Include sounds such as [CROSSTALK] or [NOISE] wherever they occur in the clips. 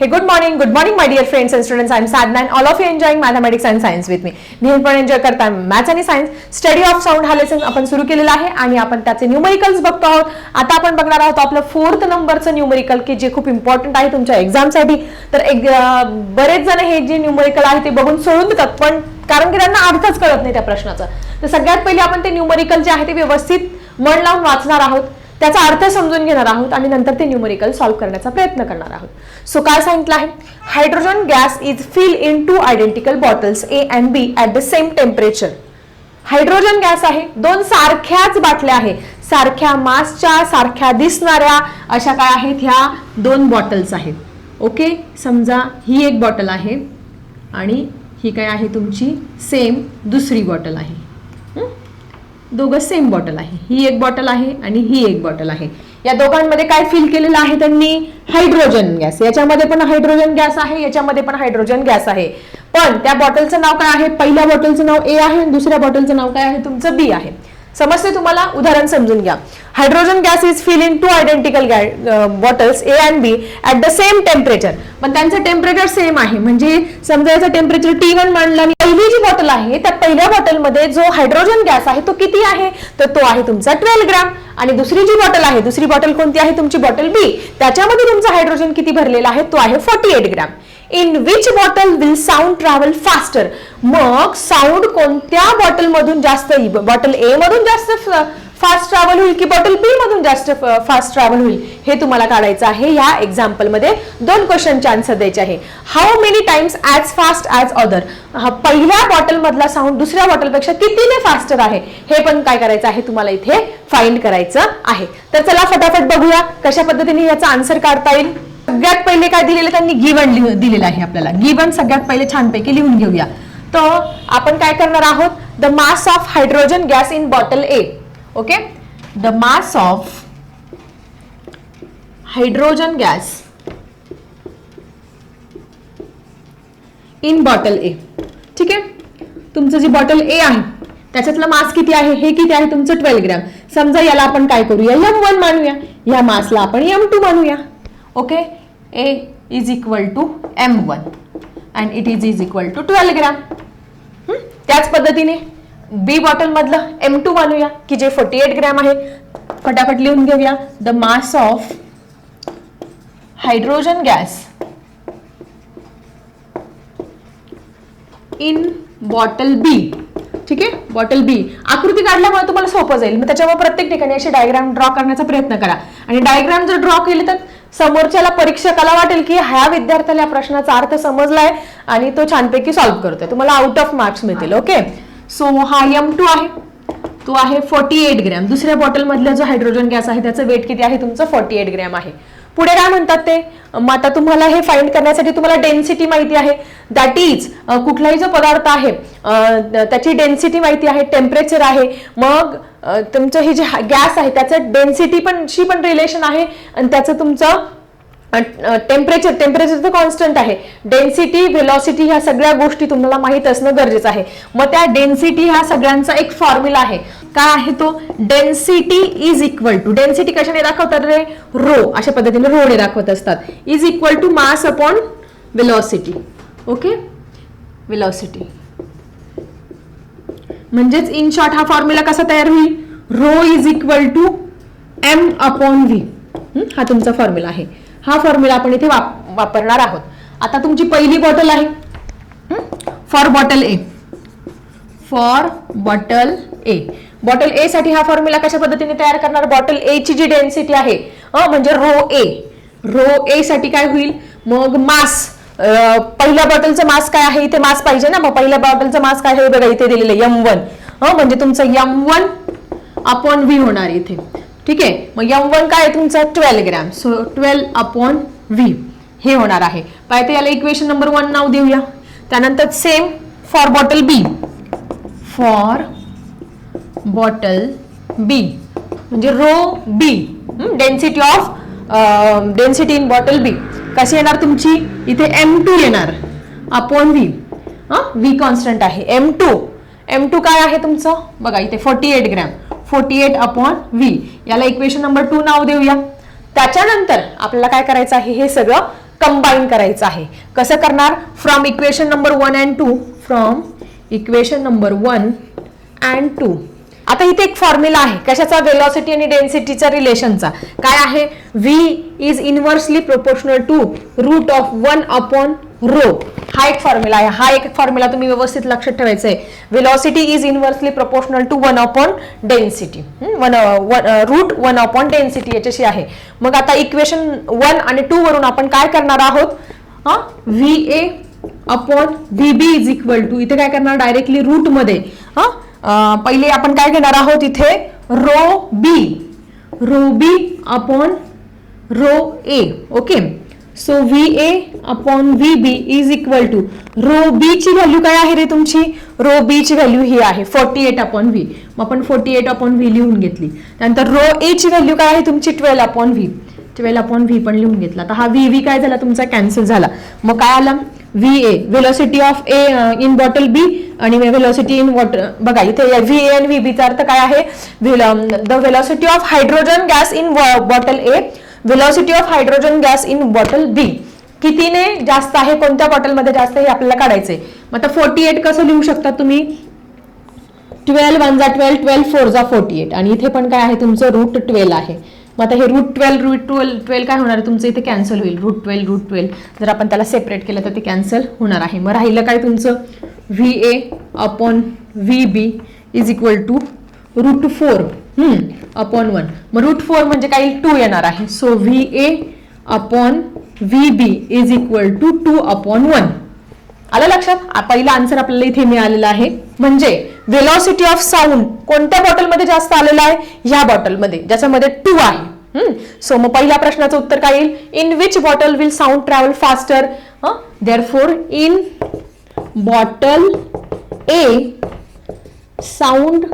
Hey good morning good morning my dear friends and students I am Sadhana and all of you enjoying mathematics and science with me नेहमीपणे enjoy करता maths आणि science study of sound हा lesson आपण सुरू केलेला आहे आणि आपण त्याचे न्यूमेरिकल्स बघतो आहोत. आता आपण बघणार आहोत आपलं फोर्थ नंबरचं न्यूमेरिकल की जे खूप इम्पॉर्टंट आहे तुमच्या एक्झामसाठी तर एक बरेच जण हे जे न्यूमेरिकल आहे ते बघून सोडून देतात पण कारण की त्यांना अर्थच कळत नाही त्या प्रश्नाचा. तर सगळ्यात पहिले आपण ते न्यूमेरिकल जे आहे ते व्यवस्थित मन लावून वाचणार आहोत. त्याचा अर्थ समजून घेणार आहोत आणि नंतर ते न्यूमरिकल सॉल्व्ह करण्याचा प्रयत्न करणार आहोत. सो काय सांगितलं आहे? Hydrogen gas is fill in two identical bottles A and B at the same temperature hydrogen gas आहे. दोन सारख्याच बाटल्या आहे. सारख्या मासच्या सारख्या दिसणाऱ्या अशा काय आहेत ह्या दोन बॉटल्स आहेत. ओके समजा ही एक बॉटल आहे आणि ही काय आहे तुमची? सेम दुसरी बॉटल आहे. दोघं सेम बॉटल आहे. ही एक बॉटल आहे आणि ही एक बॉटल आहे. या दोघांमध्ये काय फिल केलेलं आहे त्यांनी? हायड्रोजन गॅस याच्यामध्ये पण हायड्रोजन गॅस आहे याच्यामध्ये पण हायड्रोजन गॅस आहे. पण त्या बॉटलचं नाव काय आहे? पहिल्या बॉटलचं नाव ए आहे आणि दुसऱ्या बॉटलचं नाव काय आहे? तुमचं बी आहे. समजते तुम्हाला? उदाहरण समजून घ्या. Hydrogen gas is fill in two identical bottles A and B at the same temperature पण त्यांचं टेम्परेचर सेम आहे. म्हणजे समजा याचं टेम्परेचर टी वन मांडलं आणि पहिली जी बॉटल आहे त्या पहिल्या बॉटलमध्ये जो हायड्रोजन गॅस आहे तो किती आहे? तर तो आहे तुमचा ट्वेल्व ग्रॅम आणि दुसरी जी बॉटल आहे दुसरी बॉटल कोणती आहे? तुमची बॉटल बी त्याच्यामध्ये तुमचा हायड्रोजन किती भरलेला आहे? तो आहे forty eight gram in which bottle will sound travel faster मग साऊंड कोणत्या बॉटल मधून जास्त बॉटल ए मधून जास्त फास्ट ट्रॅव्हल होईल की बॉटल बी मधून जास्त फास्ट ट्रॅव्हल होईल? हे तुम्हाला काढायचं आहे. या एक्झाम्पलमध्ये दोन क्वेश्चनचे आन्सर द्यायचे आहे. How many times as fast as other पहिल्या बॉटल मधला साऊंड दुसऱ्या बॉटलपेक्षा कितीने फास्टर आहे? हे पण काय करायचं आहे? तुम्हाला इथे फाइंड करायचं आहे. तर चला फटाफट बघूया कशा पद्धतीने याचा आन्सर काढता येईल. सगळ्यात पहिले काय दिलेलं त्यांनी गिवन दिलेलं आहे आपल्याला. गिवन सगळ्यात पहिले छानपैकी लिहून घेऊया. तर आपण काय करणार आहोत? The mass of hydrogen gas in bottle A okay the mass of hydrogen gas in bottle A ठीक आहे? तुमचं जी बॉटल ए आहे त्याच्यातलं मास किती आहे? हे किती आहे? तुमचं ट्वेल्व ग्रॅम समजा याला आपण काय करूया? एम वन मानूया. या मासला आपण एम टू मानूया. Okay A is equal to M one and it is is equal to twelve gram त्याच पद्धतीने बी बॉटल मधलं एम टू मानूया की जे फोर्टी एट ग्रॅम आहे. फटाफट लिहून घेऊया. The mass of hydrogen gas in bottle B ठीक आहे? बॉटल बी आकृती काढल्यामुळे तुम्हाला सोपं जाईल. मग त्याच्यामुळे प्रत्येक ठिकाणी असे डायग्राम ड्रॉ करण्याचा प्रयत्न करा. आणि डायग्राम जर ड्रॉ केले तर समोरच्याला परीक्षकाला वाटेल की ह्या विद्यार्थ्याला या प्रश्नाचा अर्थ समजलाय आणि तो छानपैकी सॉल्व्ह करतोय. तुम्हाला आउट ऑफ मार्क्स मिळतील ओके सो हा एम टू आहे. तो आहे फोर्टी एट ग्रॅम दुसऱ्या बॉटलमधला जो हायड्रोजन गॅस आहे त्याचं वेट किती आहे? तुमचं फोर्टी एट ग्रॅम आहे. पुढे काय म्हणतात ते? मग आता तुम्हाला हे फाईंड करण्यासाठी तुम्हाला डेन्सिटी माहिती आहे. दॅट इज कुठलाही जो पदार्थ आहे त्याची डेन्सिटी माहिती आहे टेम्परेचर आहे. मग तुमचं हे जे गॅस आहे त्याचं डेन्सिटी पण शी पण रिलेशन आहे. आणि त्याचं तुमचं टेम्परेचर टेम्परेचर तर कॉन्स्टंट आहे. डेन्सिटी व्हेलॉसिटी ह्या सगळ्या गोष्टी तुम्हाला माहीत असणं गरजेचं आहे. मग त्या डेन्सिटी ह्या सगळ्यांचा एक फॉर्म्युला आहे. काय आहे तो? Density is equal to density कशाने दाखवतात रे? रो अशा पद्धतीने रोने दाखवत असतात. Is equal to mass upon velocity okay velocity म्हणजेच इन शॉर्ट हा फॉर्म्युला कसा तयार होईल? Rho is equal to M upon V हा? तुमचा फॉर्म्युला आहे. हा फॉर्म्युला आपण इथे वाप- वापरणार आहोत. आता तुमची पहिली बॉटल आहे. For bottle A for bottle A bottle A साठी हा फॉर्म्युला कशा पद्धतीने तयार करणार? बॉटल ए ची जी डेन्सिटी आहे म्हणजे रो ए रो ए साठी काय होईल? मग मास पहिल्या बॉटलचं मास काय आहे? इथे मास पाहिजे ना? मग पहिल्या बॉटलचं मास काय आहे? बघा इथे दिलेलं एम वन म्हणजे तुमचं यम वन अपॉन व्ही होणार इथे. ठीक आहे? मग एम वन काय आहे तुमचं? Twelve gram so twelve upon V हे होणार आहे. पाहिजे याला इक्वेशन नंबर वन नाव देऊया. त्यानंतर same for bottle B for bottle B म्हणजे rho B density of density in bottle B कशी येणार तुमची? इथे एम टू येणार. अपॉन व्ही व्ही कॉन्स्टंट आहे. एम टू एम टू काय आहे तुमचं? बघा इथे forty eight gram forty eight upon V याला इक्वेशन नंबर टू नाव देऊया. त्याच्यानंतर आपल्याला काय करायचं आहे? हे सगळं कंबाईन करायचं आहे. कसं करणार? From equation number one and two from equation number one and two आता इथे एक फॉर्म्युला आहे. कशाचा? वेलॉसिटी आणि डेन्सिटीचा रिलेशनचा काय आहे? V is inversely proportional to root of one upon rho हा एक फॉर्म्युला आहे. हा एक फॉर्म्युला तुम्ही व्यवस्थित लक्षात ठेवायचं आहे velocity is inversely proportional to one upon density one root one upon density याच्याशी आहे. मग आता इक्वेशन वन आणि टू वरून आपण काय करणार आहोत? हा? V A upon V B is equal to इथे काय करणार? डायरेक्टली रूटमध्ये. हा? पहिले आपण काय घेणार आहोत इथे? Rho B rho B upon rho A okay so V A upon V B is equal to rho B ची व्हॅल्यू काय आहे रे तुमची? रो बी ची व्हॅल्यू ही आहे. फोर्टी एट अपॉन व्ही मग आपण फोर्टी एट अपॉन व्ही लिहून घेतली. त्यानंतर रो ए ची व्हॅल्यू काय आहे तुमची? Twelve upon V twelve upon V पण लिहून घेतला. तर हा व्ही व्ही काय झाला? तुमचा कॅन्सल झाला. मग काय आला? V A velocity of A in bottle B आणि व्हेलॉसिटी इन वॉटर बघा इथे व्ही ए आणि व्ही बीचा अर्थ काय आहे? The velocity of hydrogen gas in bottle A velocity of hydrogen gas in bottle B कितीने जास्त आहे? कोणत्या बॉटलमध्ये जास्त आहे हे आपल्याला काढायचंय. मग आता फोर्टी एट कसं लिहू शकता तुम्ही? ट्वेल्व वन जा ट्वेल्व ट्वेल्व फोर जा फोर्टी एट आणि इथे पण काय आहे? तुमचं रूट ट्वेल्व आहे. मग आता हे root twelve root twelve twelve काय होणार? आहे तुमचं इथे कॅन्सल होईल. रूट ट्वेल्व रूट ट्वेल्व जर आपण त्याला सेपरेट केलं तर ते कॅन्सल होणार आहे. मग राहिलं काय तुमचं? V A upon V B is equal to root four upon one मग रूट फोर म्हणजे काय? टू येणार आहे. So V A upon V B is equal to two upon one आलं लक्षात? पहिला आन्सर आपल्याला इथे मिळालेला आहे. म्हणजे व्हेलॉसिटी ऑफ साऊंड कोणत्या बॉटलमध्ये जास्त आलेला आहे? ह्या बॉटलमध्ये ज्याच्यामध्ये टू आहे. सो मग पहिल्या प्रश्नाचं उत्तर काय येईल? In which bottle will sound travel faster therefore in bottle A sound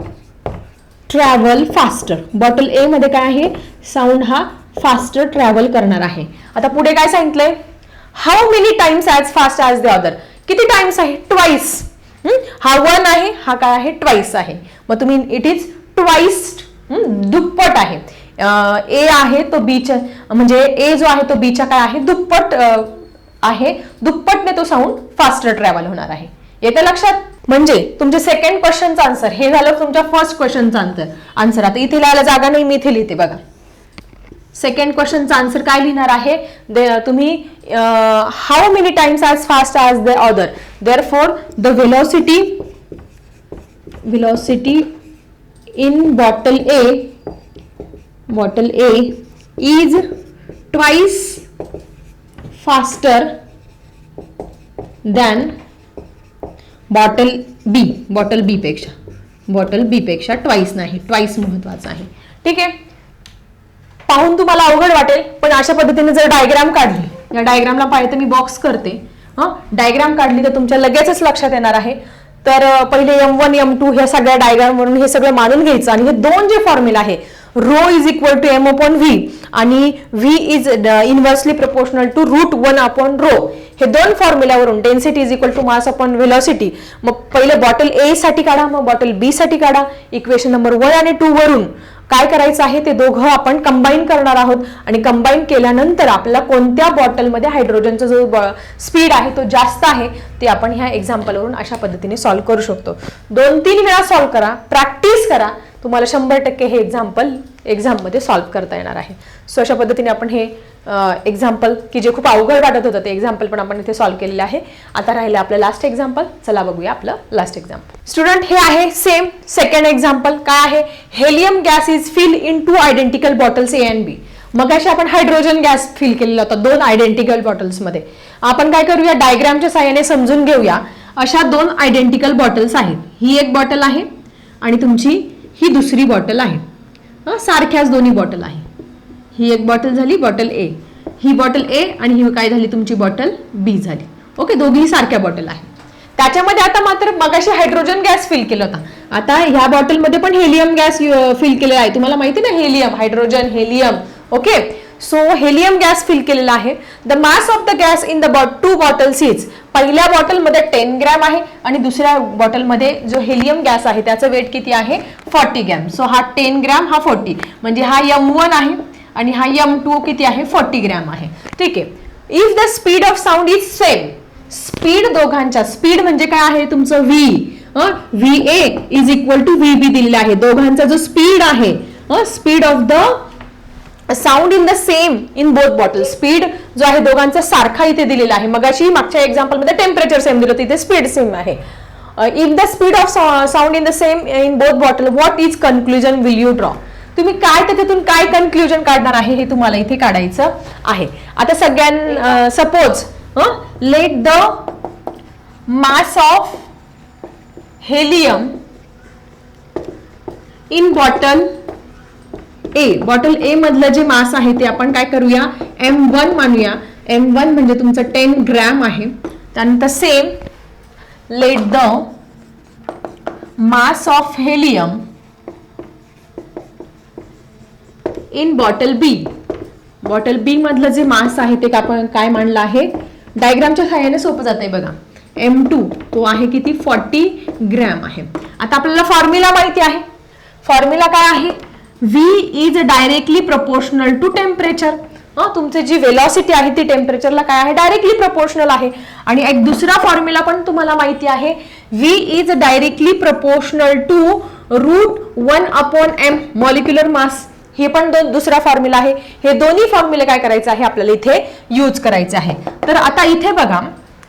travel faster bottle A मध्ये काय आहे? साऊंड हा फास्टर ट्रॅव्हल करणार आहे. आता पुढे काय सांगितलंय? How many times as fast as the other किती टाइम्स आहे? ट्वाईस हा? वन आहे हा काय आहे? ट्वाईस आहे. मग तुम्ही इट इज ट्वाईस दुप्पट आहे. ए आहे तो बीच म्हणजे ए जो आहे तो बीच्या काय आहे? दुप्पट आहे. दुप्पटने तो साऊंड फास्टर ट्रॅव्हल होणार आहे. येते लक्षात? म्हणजे तुमचे सेकंड क्वेश्चनचा आन्सर हे झालं तुमच्या फर्स्ट क्वेश्चनचा आन्सर आन्सर आता इथे लिहायला जागा नाही मी इथे लिहिते बघा. सेकंड क्वेश्चनचा आन्सर काय लिहिणार आहे? दे- तुम्ही how many times as fast as the other therefore the velocity velocity in bottle A bottle A is twice faster than bottle B bottle B पेक्षा. बॉटल बी पेक्षा ट्वाईस नाही ट्वाईस महत्वाचं आहे. ठीक आहे? पाहून तुम्हाला अवघड वाटेल पण अशा पद्धतीने जर डायग्राम काढली या डायग्रामला पाहिजे तर मी बॉक्स करते. डायग्राम काढली तर तुमच्या लगेचच लक्षात येणार आहे. तर पहिले एम वन एम टू ह्या सगळ्या डायग्राम वरून हे सगळं मानून घ्यायचं आणि हे दोन जे फॉर्म्युला आहे rho is equal to M upon V आणि V is inversely proportional to root one upon rho हे दोन फॉर्म्युल्यावरून density is equal to mass upon velocity मग पहिले बॉटल ए साठी काढा मग बॉटल बी साठी काढा. इक्वेशन नंबर वन आणि टू वरून. काय करायचं आहे ते दोघं आपण कंबाईन करणार आहोत. आणि कंबाईन केल्यानंतर आपल्याला कोणत्या बॉटलमध्ये हायड्रोजनचा जो स्पीड आहे तो जास्त आहे ते आपण ह्या एक्झाम्पलवरून अशा पद्धतीने सॉल्व्ह करू शकतो. दोन तीन वेळा सॉल्व्ह करा प्रॅक्टिस करा तुम्हाला शंभर टक्के हे एक्झाम्पल एक्झाममध्ये सॉल्व्ह करता येणार आहे. सो अशा पद्धतीने आपण हे एक्झाम्पल की जे खूप अवघड वाटत होतं ते एक्झाम्पल पण आपण इथे सॉल्व्ह केलेलं आहे. आता राहिलं आपलं लास्ट एक्झाम्पल चला बघूया आपलं लास्ट एक्झाम्पल स्टुडंट हे आहे सेम सेकंड एक्झाम्पल काय आहे? Helium gas is fill in two identical bottles A and B मग अशी आपण हायड्रोजन गॅस फिल केलेला होता दोन आयडेंटिकल बॉटल्समध्ये आपण काय करूया? डायग्रामच्या साह्याने समजून घेऊया. अशा दोन आयडेंटिकल बॉटल्स आहेत. ही एक बॉटल आहे आणि तुमची ही दुसरी बॉटल आहे. सारख्याच दोन्ही बॉटल आहे. ही एक बॉटल झाली बॉटल ए. ही बॉटल ए आणि ही काय झाली तुमची बॉटल बी झाली. ओके दोघीही सारख्या बॉटल आहे. त्याच्यामध्ये आता मात्र मगाशी हायड्रोजन गॅस फिल केला होता. आता ह्या बॉटलमध्ये पण हेलियम गॅस फिल केलेला आहे. तुम्हाला माहिती ना helium hydrogen helium okay? So helium gas fill केलेला आहे. The mass of the gas in the two bottles is पहिल्या बॉटलमध्ये टेन ग्रॅम आहे आणि दुसऱ्या बॉटलमध्ये जो हेलियम गॅस आहे त्याचं वेट किती आहे? फॉर्टी ग्रॅम सो हा टेन ग्रॅम हा फोर्टी म्हणजे हा यम वन आहे आणि हा यम टू किती आहे? फोर्टी ग्रॅम आहे. ठीक आहे. If the speed of sound is same speed दोघांच्या स्पीड म्हणजे काय आहे तुमचं V V A is equal to V B दिलेला आहे. दोघांचा जो स्पीड आहे speed of the sound in the same in both bottle speed जो आहे दोघांचा सारखा इथे दिलेला आहे. मगाशी मागच्या एक्झाम्पलमध्ये टेम्परेचर सेम दिलं होतं, इथे स्पीड सेम आहे. If the speed of sound in the same in both bottle what is conclusion will you draw तुम्ही काय त्याच्यातून काय कन्क्लुजन काढणार आहे हे तुम्हाला इथे काढायचं आहे. आता सगळ्यां suppose let the mass of helium in bottle A bottle A मधलं जे मास आहे ते आपण काय करूया? एम वन मानूया. एम वन म्हणजे तुमचं टेन ग्रॅम आहे. त्यानंतर same let the mass of helium in bottle B bottle B मधलं जे मास आहे ते आपण काय मानलं आहे? डायग्रामच्या सहाय्याने सोपं जात आहे बघा. एम टू तो आहे किती? फॉर्टी ग्रॅम आहे. आता आपल्याला फॉर्म्युला माहिती आहे. फॉर्म्युला काय आहे? V is directly proportional to temperature तुमची जी वेलॉसिटी आहे ती टेम्परेचरला काय आहे? डायरेक्टली प्रपोर्शनल आहे. आणि एक दुसरा फॉर्म्युला पण तुम्हाला माहिती आहे. V is directly proportional to root one upon M molecular mass हे पण दोन दुसरा फॉर्म्युला आहे. हे दोन्ही फॉर्म्युले काय करायचं आहे? आपल्याला इथे यूज करायचे आहे. तर आता इथे बघा.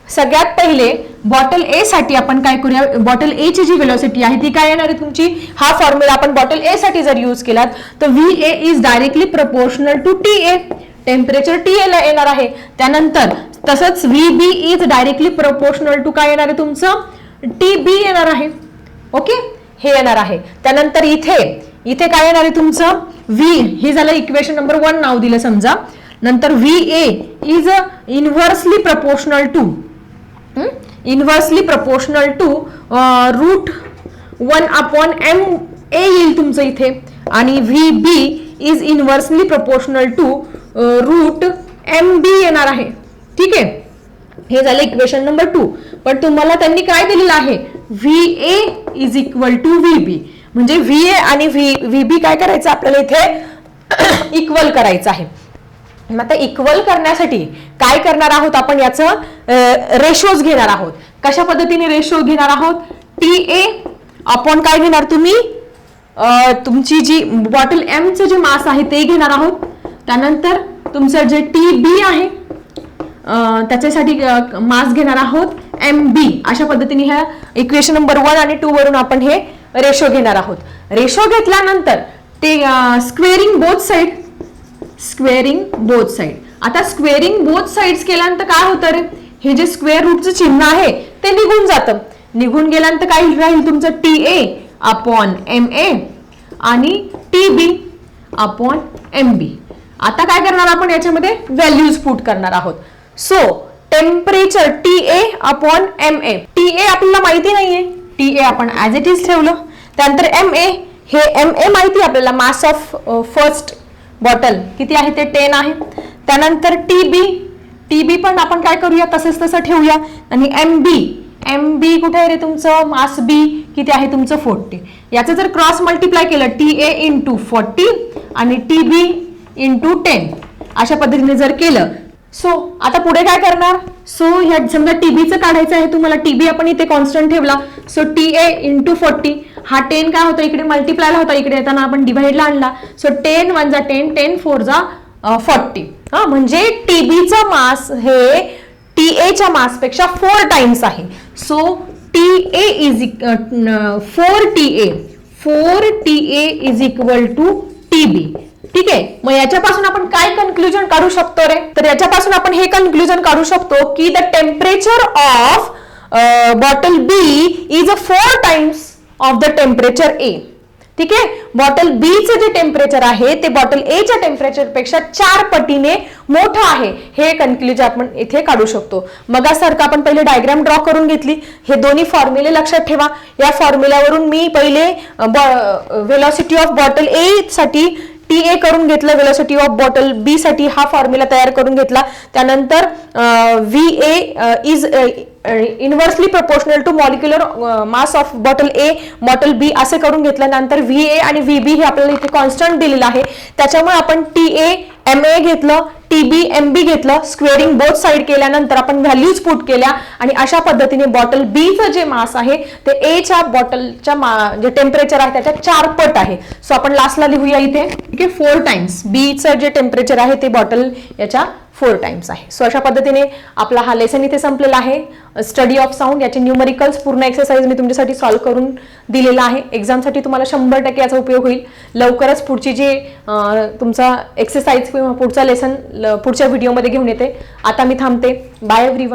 सगळ्यात पहिले बॉटल ए साठी आपण काय करूया? बॉटल ए ची जी वेलॉसिटी आहे ती काय येणार आहे तुमची? हा फॉर्म्युला आपण बॉटल ए साठी जर यूज केलात तर V A is directly proportional to T A temperature T A ला येणार आहे. त्यानंतर तसंच V B is directly proportional to काय येणार आहे तुमचं? टी बी येणार आहे. ओके हे येणार आहे. त्यानंतर इथे इथे काय येणार आहे तुमचं? व्ही हे झालं इक्वेशन नंबर वन नाव दिलं समजा. नंतर V A is inversely proportional to inversely proportional to root one upon M A येईल तुमचं इथे. आणि V B is inversely proportional to root M B येणार आहे. ठीक आहे? हे झालं इक्वेशन नंबर टू पण तुम्हाला त्यांनी काय दिलेलं आहे? V A is equal to V B म्हणजे व्ही ए आणि व्ही व्ही बी काय करायचं? आपल्याला इथे [COUGHS] इक्वल करायचं आहे. मग आता इक्वल करण्यासाठी काय करणार आहोत आपण याचं रेशोज घेणार आहोत. कशा पद्धतीने रेशो घेणार आहोत? टी ए अपॉन काय घेणार तुम्ही? तुमची जी बॉटल एमचं जे मास आहे ते घेणार आहोत. त्यानंतर तुमचं जे टी बी आहे त्याच्यासाठी मास घेणार आहोत. एम बी अशा पद्धतीने ह्या इक्वेशन नंबर वन आणि टू वरून आपण हे रेशो घेणार आहोत. रेशो घेतल्यानंतर ते squaring both side squaring both side आता स्क्वेअरिंग बोथ साईड्स केल्यानंतर काय होतं रे? हे जे स्क्वेअर रूटचं चिन्ह आहे ते निघून जातं. निघून गेल्यानंतर काय राहील तुमचं? T A upon M A आणि T B upon M B आता काय करणार आपण याच्यामध्ये? व्हॅल्यूज पुट करणार आहोत. So temperature T A upon M A T A आपल्याला माहिती नाहीये. टी ए आपण ऍज इट इज ठेवलं. त्यानंतर एम ए हे एम ए माहिती आहे आपल्याला. Mass of first bottle. किती आहे ते? टेन आहे. त्यानंतर टी बी टी बी पण आपण काय करूया? तसंच तसं ठेवूया. आणि एम बी एम बी कुठे आहे रे तुमचं? मास बी किती आहे तुमचं? फोर्टी याचं जर क्रॉस मल्टिप्लाय केलं टी ए इंटू फोर्टी आणि टी बी इंटू टेन अशा पद्धतीने जर केलं सो आता पुढे काय करणार? सो ह्या समजा टीबीचं काढायचं आहे तुम्हाला टीबी आपण इथे कॉन्स्टंट ठेवला. So T A into forty हा टेन काय होता? इकडे मल्टिप्लायला होता इकडे येताना आपण डिव्हाइडला आणला. सो टेन वन जा टेन टेन फोर जा फॉर्टी हा म्हणजे टीबीचा मास हे टी एच्या मासपेक्षा फोर टाइम्स आहे. So T A is four T A four T A is equal to T B ठीक आहे? मग याच्यापासून आपण काय कन्क्लुजन काढू शकतो रे? तर याच्यापासून आपण हे कन्क्लुजन काढू शकतो की the temperature of bottle B is a four times of the temperature A ठीक आहे? बॉटल बी जे टेम्परेचर आहे ते बॉटल ए च्या टेम्परेचरपेक्षा चार पटीने मोठं आहे. हे कन्क्लुजन आपण इथे काढू शकतो. मगासारखं आपण पहिले डायग्राम ड्रॉ करून घेतली. हे दोन्ही फॉर्म्युले लक्षात ठेवा. या फॉर्म्युल्यावरून मी पहिले व्हेलॉसिटी ऑफ बॉटल ए साठी टी ए करून घेतलं वेलोसिटी ऑफ बॉटल बी साठी हा फॉर्म्युला तयार करून घेतला. त्यानंतर V A is inversely proportional to molecular mass of bottle A bottle B असे करून घेतल्यानंतर व्ही ए आणि व्ही बी हे आपल्याला इथे कॉन्स्टंट दिलेलं आहे. त्याच्यामुळे आपण टी ए एम ए घेतलं टी बी एम बी घेतलं स्क्वेअरिंग बोथ साईड केल्यानंतर आपण व्हॅल्यूज पुट केल्या आणि अशा पद्धतीने बॉटल बीचं जे मास आहे ते एच्या बॉटलच्या मा- जे टेम्परेचर आहे त्याच्या चार पट आहे. सो आपण लास्टला लिहूया इथे. ठीक आहे? फोर टाइम्स बीचं जे टेम्परेचर आहे ते बॉटल याच्या फोर टाइम्स आहे. सो अशा पद्धतीने आपला हा लेसन इथे संपलेला आहे. स्टडी ऑफ साऊंड याचे न्यूमरिकल्स पूर्ण एक्सरसाइज मी तुमच्यासाठी सॉल्व्ह करून दिलेला आहे. एक्झामसाठी तुम्हाला शंभर टक्के याचा उपयोग होईल. लवकरच पुढची जी तुमचा एक्सरसाइज किंवा पुढचा लेसन पुढच्या व्हिडिओमध्ये घेऊन येते. आता मी थांबते. Bye every